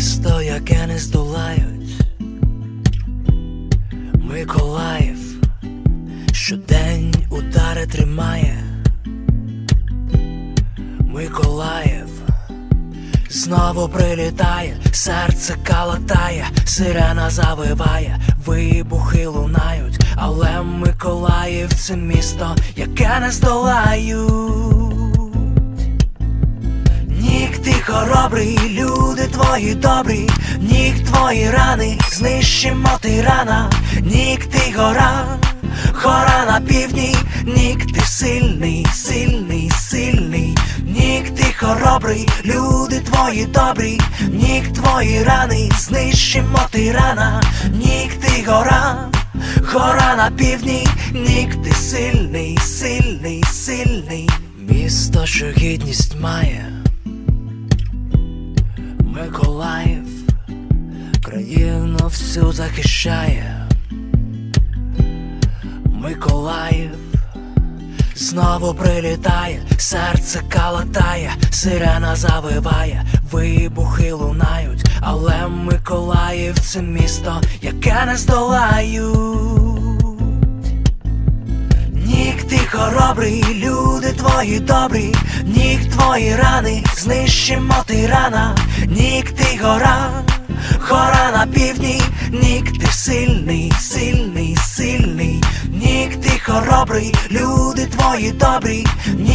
місто, яке не здолають. Миколаїв щодень удари тримає. Миколаїв знову прилітає, серце калатає, сирена завиває, вибухи лунають, але Миколаїв це місто, яке не здолають. Хоробрий, люди твої добрі, нік твої рани, знищимо тирана, нік ти гора, гора на півдні, нік ти сильний, сильний, сильний, нік ти хоробрий, люди твої добрі, нік твої рани, знищимо тирана, нік ти гора, гора на півдні, нік ти сильний, сильний, сильний, місто, що гідність має. Країну всю захищає. Миколаїв знову прилітає, серце калатає, сирена завиває, вибухи лунають, але Миколаїв це місто, яке не здолають. Нік ти хоробрий, люди твої добрі, нік твої рани, знищимо тирана, нік ти гора, гора на півдні, нік ти сильний, сильний, сильний, нік ти хоробрий, люди твої добрі, нік